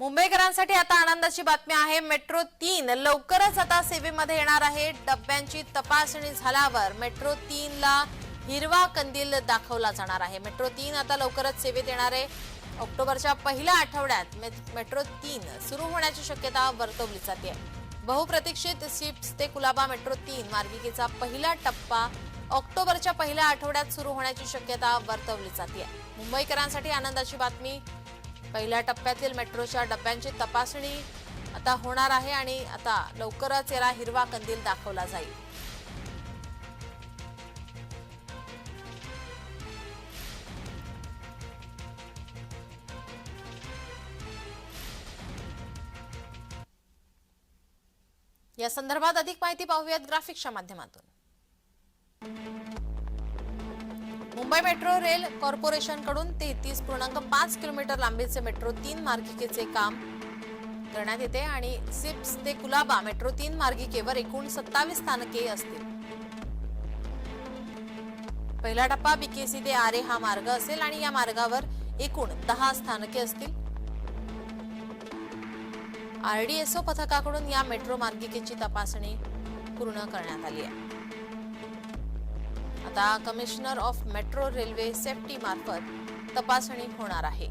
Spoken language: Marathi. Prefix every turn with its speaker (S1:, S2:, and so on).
S1: मुंबईकरांसाठी आता आनंदाची बातमी आहे. मेट्रो तीन लवकरच आता सेवेमध्ये येणार आहे. डब्यांची तपासणी झाल्यावर मेट्रो तीन ला हिरवा कंदील दाखवला जाणार आहे. मेट्रो तीन आता लवकरच सेवेत येणार आहे. ऑक्टोबरच्या पहिल्या आठवड्यात मे- मेट्रो तीन सुरू होण्याची शक्यता वर्तवली जाते. बहुप्रतीक्षित सिप्स ते कुलाबा मेट्रो तीन मार्गिकेचा पहिला टप्पा ऑक्टोबरच्या पहिल्या आठवड्यात सुरू होण्याची शक्यता वर्तवली जाते. मुंबईकरांसाठी आनंदाची बातमी पहिल्या टप्प्यातील मेट्रोच्या डब्यांची तपासणी आता होणार आहे आणि आता लवकरच याला हिरवा कंदील दाखवला जाईल. या संदर्भात अधिक माहिती पाहूयात ग्राफिक्सच्या माध्यमातून. मुंबई मेट्रो रेल कॉर्पोरेशनकडून तेहतीस पूर्णांक पाच किलोमीटर लांबीचे मेट्रो तीन मार्गिकेचे काम करण्यात येते आणि सिप्स ते कुलाबा मेट्रो तीन मार्गिकेवर एकूण सत्तावीस स्थानके असतील. पहिला टप्पा बीकेसी ते आरे हा मार्ग असेल आणि या मार्गावर एकूण दहा स्थानके असतील. आरडीएसओ पथकाकडून या मेट्रो मार्गिकेची तपासणी पूर्ण करण्यात आली आहे. आता commissioner of metro railway safety मार्फत तपासणी होणार आहे.